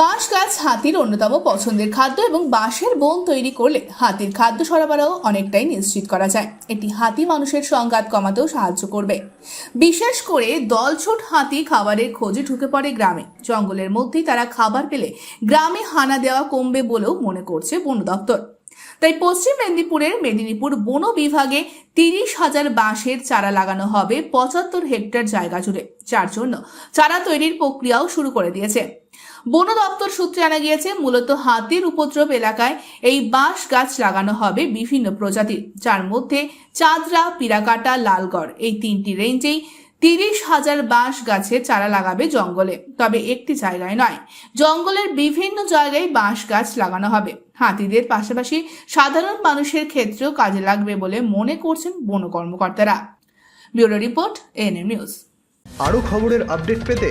বাঁশ গাছ হাতির অন্যতম পছন্দের খাদ্য এবং বাঁশের বন তৈরি করলে হাতির খাদ্য সরবরাহ অনেকটাই নিশ্চিত করা যায়। এটি হাতি মানুষের সংঘাত কমাতেও সাহায্য করবে। বিশেষ করে দলছুট হাতি খাবারের খোঁজে ঢুকে পড়ে গ্রামে। জঙ্গলের মধ্যেই তারা খাবার পেলে গ্রামে হানা দেওয়া কমবে বলেও মনে করছে বন দপ্তর। তাই পশ্চিম মেদিনীপুরের মেদিনীপুর বন বিভাগে তিরিশ হাজার বাঁশের চারা লাগানো হবে পঁচাত্তর হেক্টর জায়গা জুড়ে। যার জন্য চারা তৈরির প্রক্রিয়াও শুরু করে দিয়েছে। বন দপ্তর সূত্রে জানা গিয়েছে, মূলত হাতির উপদ্রব এলাকায় এই বাঁশ গাছ লাগানো হবে বিভিন্ন প্রজাতির, যার মধ্যে চাঁদরা, পিরাকাটা, লালগড়, এই তিনটি রেঞ্জেই তিরিশ হাজার বাঁশ গাছের চারা লাগাবে জঙ্গলে। তবে একটি জায়গায় নয়, জঙ্গলের বিভিন্ন জায়গায় বাঁশ গাছ লাগানো হবে। হাতিদের পাশাপাশি সাধারণ মানুষের ক্ষেত্রেও কাজে লাগবে বলে মনে করছেন বন কর্মকর্তারা। Bureau report ANM news. আরও খবরের আপডেট পেতে